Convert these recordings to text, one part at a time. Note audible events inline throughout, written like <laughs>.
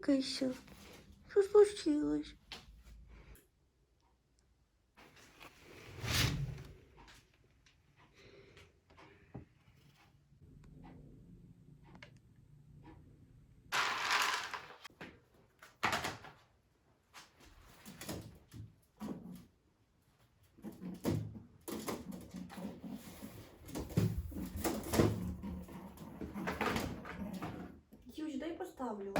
Тикайся. Что случилось? Юч, дай поставлю.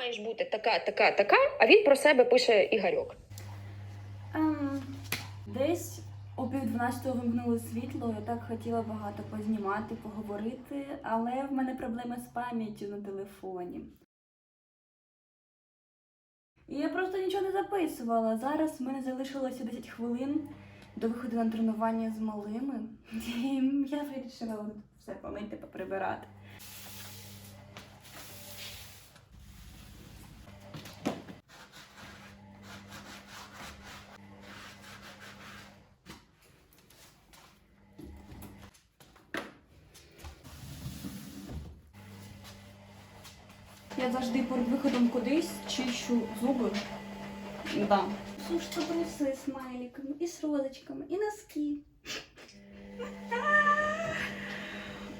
Маєш бути така, така, така, а він про себе пише Ігорьок. Ем, десь о пів дванадцятого вимкнули світло. Я так хотіла багато познімати, поговорити, але в мене проблеми з пам'яттю на телефоні. І я просто нічого не записувала. Зараз в мене залишилося 10 хвилин до виходу на тренування з малими. <laughs> І я вирішила все помити, поприбирати. Я завжди перед виходом кудись чищу зуби. Да. Сушка труси з смайликами, і з розочками, і носки.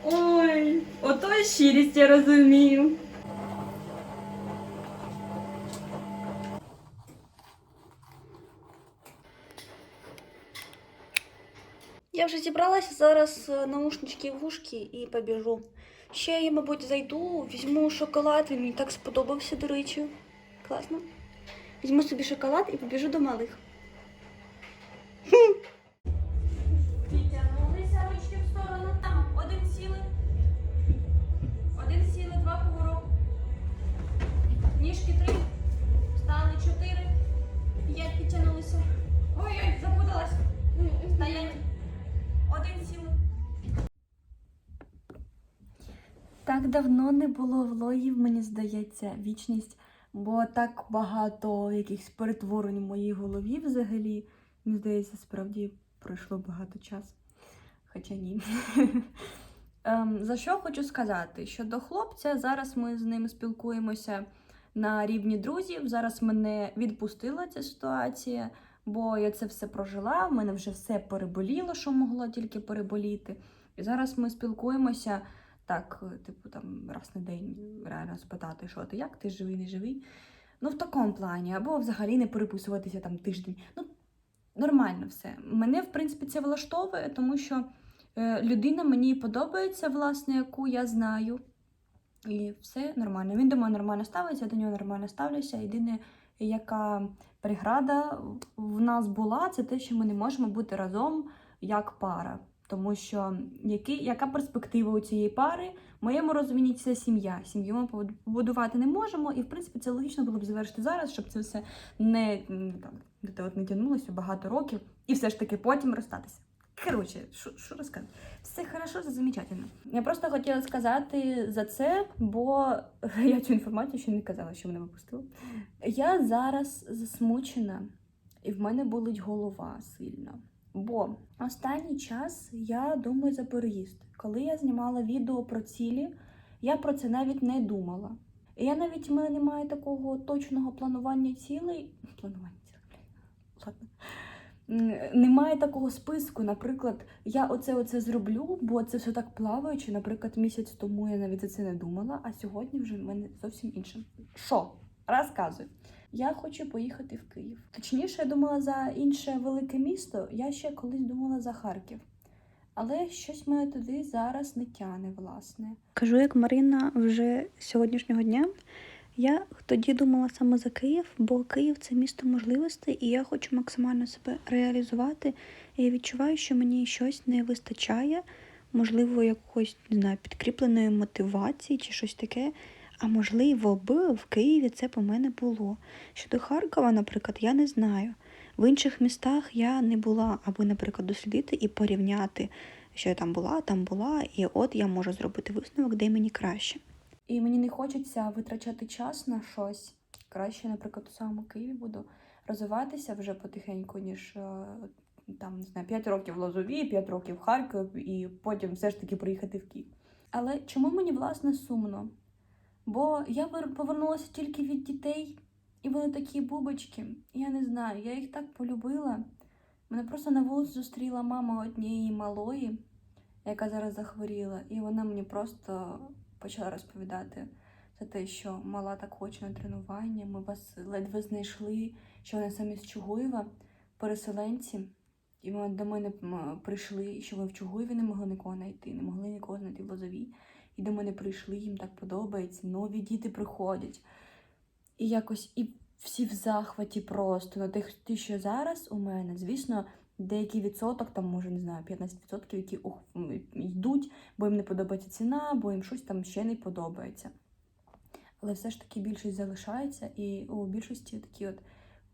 Ой, ото щирість я розумію. Я вже зібралася зараз е, наушнички в ушки і побіжу. Ще я, мабуть, зайду, візьму шоколад, він мені так сподобався, до речі. Класно. Візьму собі шоколад і побіжу до малих. Так давно не було влогів, мені здається, вічність, бо так багато якихось перетворень в моїй голові взагалі. Мені здається, справді пройшло багато часу. Хоча ні. <laughs> Ем, за що хочу сказати? Щодо хлопця, зараз ми з ним спілкуємося на рівні друзів. Зараз мене відпустила ця ситуація, бо я це все прожила. В мене вже все переболіло, що могло тільки переболіти. І зараз ми спілкуємося так, е, типу, там раз на день реально спитати, що ти, як ти живий, не живий. Ну, в такому плані, або взагалі не переписуватися там тиждень. Ну, нормально все. Мене, в принципі, це влаштовує, тому що е, людина мені подобається, власне, яку я знаю. І все нормально. Він до мене нормально ставиться, я до нього нормально ставлюся. Єдине, яка преграда в нас була, це те, що ми не можемо бути разом як пара. Тому що які, яка перспектива у цієї пари? В моєму розумінні це сім'я. Сім'ю ми побудувати не можемо, і в принципі це логічно було б завершити зараз, щоб це все не там от не тягнулося багато років, і все ж таки потім розстатися. Коротше, що, розказати? Все хорошо, це замечательно. Я просто хотіла сказати за це, бо <laughs> я цю інформацію ще не казала, що мене випустили. Я зараз засмучена, і в мене болить голова сильно. Бо останній час я думаю за переїзд. Коли я знімала відео про цілі, я про це навіть не думала. І я навіть в мене немає такого точного планування цілей. Планування цілей. Немає такого списку. Наприклад, я оце оце зроблю, бо це все так плаваючи. Наприклад, місяць тому я навіть за це не думала, а сьогодні вже в мене зовсім інше. Що? Розказуй. Я хочу поїхати в Київ. Точніше, я думала за інше велике місто. Я ще колись думала за Харків. Але щось мене туди зараз не тяне, власне. Кажу, як Марина вже сьогоднішнього дня. Я тоді думала саме за Київ, бо Київ це місто можливостей, і я хочу максимально себе реалізувати. І я відчуваю, що мені щось не вистачає, можливо, якоїсь не знаю, підкріпленої мотивації чи щось таке. А можливо, би в Києві це по мене було. Щодо Харкова, наприклад, я не знаю. В інших містах я не була, аби, наприклад, дослідити і порівняти, що я там була, там була, і от я можу зробити висновок, де мені краще. І мені не хочеться витрачати час на щось. Краще, наприклад, у самому Києві буду розвиватися вже потихеньку, ніж е, там не знаю, 5 років в Лозові, 5 років в Харків, і потім все ж таки приїхати в Київ. Але чому мені власне сумно? Бо я повернулася тільки від дітей, і вони такі бубочки. Я не знаю, я їх так полюбила. Мене просто на вулиці зустріла мама однієї малої, яка зараз захворіла, і вона мені просто почала розповідати за те, що мала так хоче на тренування. Ми вас ледве знайшли, що вони самі з Чугуєва, переселенці. І до мене прийшли, що ви в Чугуєві не могли нікого знайти, не могли нікого знайти в Лозовій. І до мене прийшли, їм так подобається. Нові діти приходять. І якось і всі в захваті просто на тих, ті, що зараз у мене, звісно, деякий відсоток, там, може, не знаю, 15%, які йдуть, бо їм не подобається ціна, бо їм щось там ще не подобається. Але все ж таки більшість залишається, і у більшості такі от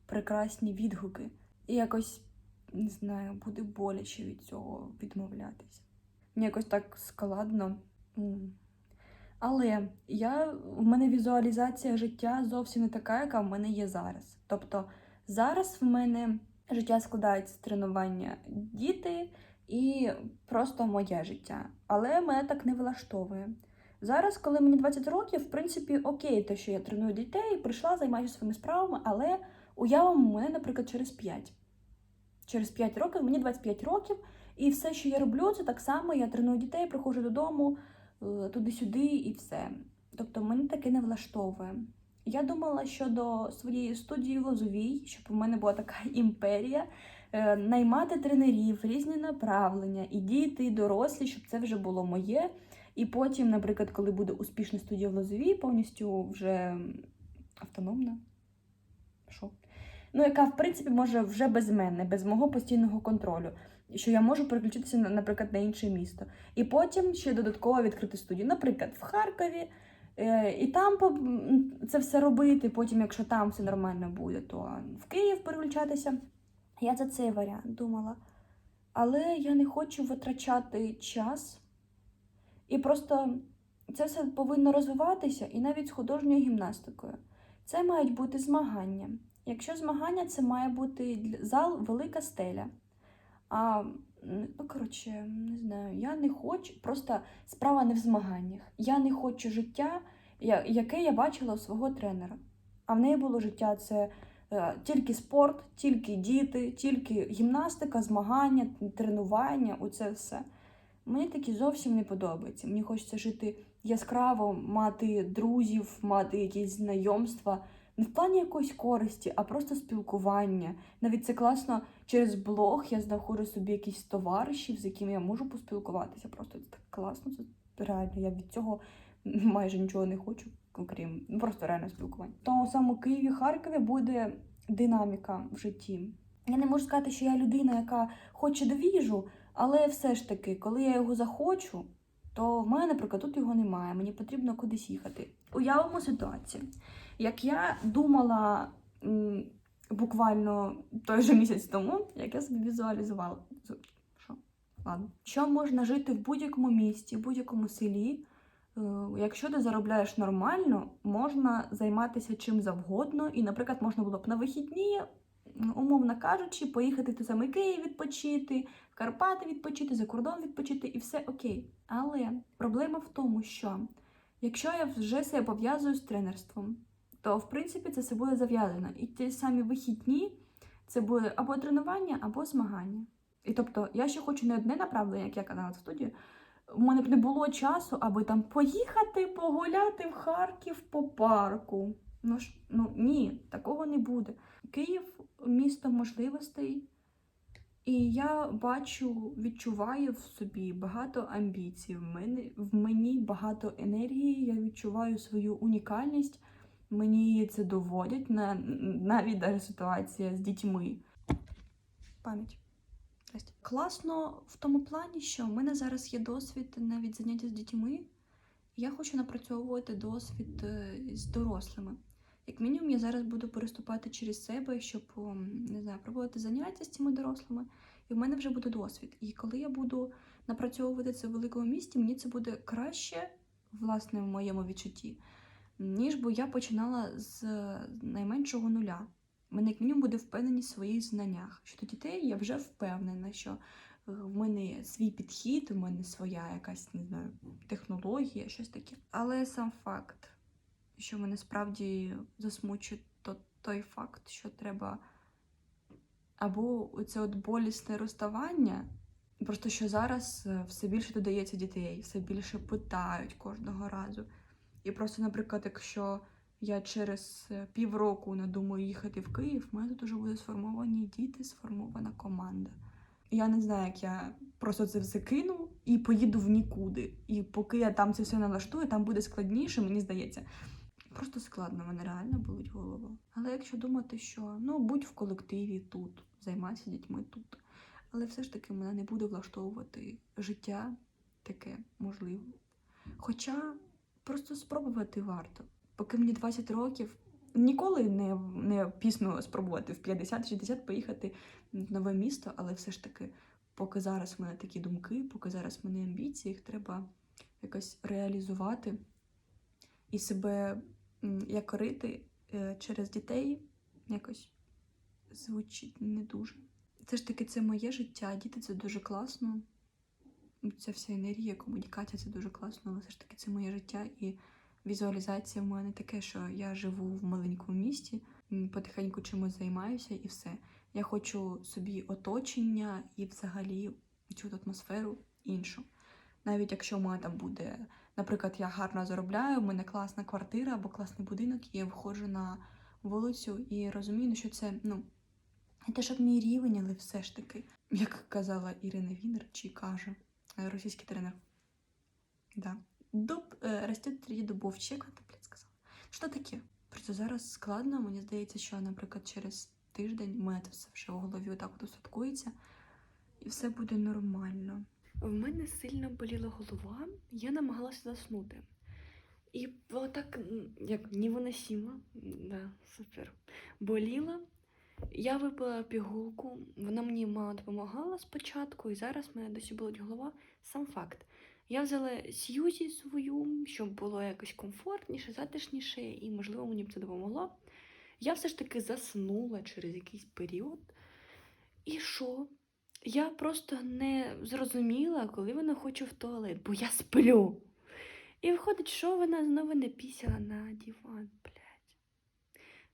прекрасні відгуки. І якось, не знаю, буде боляче від цього відмовлятися. Мені якось так складно. Але я, в мене візуалізація життя зовсім не така, яка в мене є зараз. Тобто зараз в мене життя складається з тренування діти і просто моє життя. Але мене так не влаштовує. Зараз, коли мені 20 років, в принципі, окей, те, що я треную дітей, прийшла, займаюся своїми справами, але уявимо мене, наприклад, через 5. Через 5 років, мені 25 років, і все, що я роблю, це так само. Я треную дітей, приходжу додому, туди-сюди і все. Тобто мені таке не влаштовує. Я думала щодо своєї студії в Лозовій, щоб у мене була така <laughs> імперія, е, наймати тренерів, різні направлення, і діти, і дорослі, щоб це вже було моє. І потім, наприклад, коли буде успішна студія в Лозовій, повністю вже автономна. Що? Ну, яка, в принципі, може вже без мене, без мого постійного контролю. Що я можу переключитися, на- наприклад, на інше місто. І потім ще додатково відкрити студію. Наприклад, в Харкові, е, і там це все робити. Потім, якщо там все нормально буде, то в Київ переключатися. Я за цей варіант думала. Але я не хочу витрачати час. І просто це все повинно розвиватися і навіть з художньою гімнастикою. Це мають бути змагання. Якщо змагання, це має бути зал велика стеля. А, ну, коротше, не знаю, я не хочу, просто справа не в змаганнях. Я не хочу життя, яке я бачила у свого тренера. А в неї було життя це е, тільки спорт, тільки діти, тільки гімнастика, змагання, тренування, оце все. Мені такі зовсім не подобається. Мені хочеться жити яскраво, мати друзів, мати якісь знайомства. Не в плані якоїсь користі, а просто спілкування. Навіть це класно через блог я знаходжу собі якісь товаришів, з якими я можу поспілкуватися. Просто це так класно. Це реально. Я від цього майже нічого не хочу, окрім ну, просто реально спілкування. Тому самому Києві, Харкові буде динаміка в житті. Я не можу сказати, що я людина, яка хоче двіжу, але все ж таки, коли я його захочу, то в мене, наприклад, тут його немає. Мені потрібно кудись їхати. Уявимо ситуацію. Як я думала м, буквально той же місяць тому, як я собі візуалізувала. Що? Ладно. Що можна жити в будь-якому місті, в будь-якому селі. Е, Якщо ти заробляєш нормально, можна займатися чим завгодно. І, наприклад, можна було б на вихідні умовно кажучи, поїхати той самий Київ відпочити, Карпати відпочити, за кордон відпочити, і все окей. Але проблема в тому, що якщо я вже себе пов'язую з тренерством, то в принципі це все буде зав'язано. І ті самі вихідні це буде або тренування, або змагання. І тобто я ще хочу не одне направлення, як я казала в студії. У мене б не було часу, аби там поїхати погуляти в Харків по парку. Ну ж ну ні, такого не буде. Київ місто можливостей, і я бачу, відчуваю в собі багато амбіцій. В мене в мені багато енергії. Я відчуваю свою унікальність. Мені це доводять на навіть даже ситуація з дітьми. Пам'ять. Класно в тому плані, що в мене зараз є досвід навіть заняття з дітьми. Я хочу напрацьовувати досвід е, з дорослими. Як мінімум, я зараз буду переступати через себе, щоб не знаю, проводити заняття з цими дорослими, і в мене вже буде досвід. І коли я буду напрацьовувати це в великому місті, мені це буде краще, власне, в моєму відчутті, ніж би я починала з найменшого нуля. У мене як мінімум буде впевненість в своїх знаннях. Щодо дітей я вже впевнена, що е, в мене свій підхід, у мене своя якась не знаю, технологія, щось таке. Але сам факт, що мене справді засмучує, то той факт, що треба або це от болісне розставання. Просто що зараз е, все більше додається дітей, все більше питають кожного разу. І просто, наприклад, якщо я через е, півроку надумаю їхати в Київ, в мене тут уже буде сформовані діти, сформована команда. Я не знаю, як я просто це все кину і поїду в нікуди. І поки я там це все налаштую, там буде складніше, мені здається. Просто складно, мене реально болить голова. Але якщо думати, що ну будь в колективі тут, займайся дітьми тут. Але все ж таки мене не буде влаштовувати життя таке можливо. Хоча просто спробувати варто. Поки мені 20 років, ніколи не, не пізно спробувати в 50-60 поїхати в нове місто, але все ж таки, поки зараз в мене такі думки, поки зараз в мене амбіції, їх треба якось реалізувати і себе м, якорити е, через дітей якось звучить не дуже. Це ж таки це моє життя, діти це дуже класно. Ця вся енергія, комунікація це дуже класно, але все ж таки це моє життя і візуалізація в мене таке, що я живу в маленькому місті, потихеньку чимось займаюся і все. Я хочу собі оточення і взагалі цю атмосферу іншу. Навіть якщо в там буде, наприклад, я гарно заробляю, в мене класна квартира або класний будинок, і я виходжу на вулицю і розумію, що це ну, не те, щоб мій рівень, але все ж таки, як казала Ірина Вінер, чи каже е, російський тренер. Да. Дуб е, росте тоді дубовчик, ти, блядь, сказала. Що таке? Просто зараз складно, мені здається, що, наприклад, через тиждень у мене це все вже в голові отак от усадкується, і все буде нормально. В мене сильно боліла голова, я намагалася заснути. І було так, м, як невиносимо, да, супер. Боліла. Я випила пігулку, вона мені мало допомагала спочатку, і зараз мене досі болить голова. Сам факт. Я взяла Сьюзі свою, щоб було якось комфортніше, затишніше, і, можливо, мені б це допомогло. Я все ж таки заснула через якийсь період. І що? Я просто не зрозуміла, коли вона хоче в туалет, бо я сплю. І виходить, що вона знову не пісяла на диван, блядь.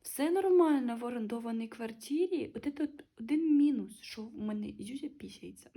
Все нормально в орендованій квартирі. От це один мінус, що в мене Зюзя пісяється.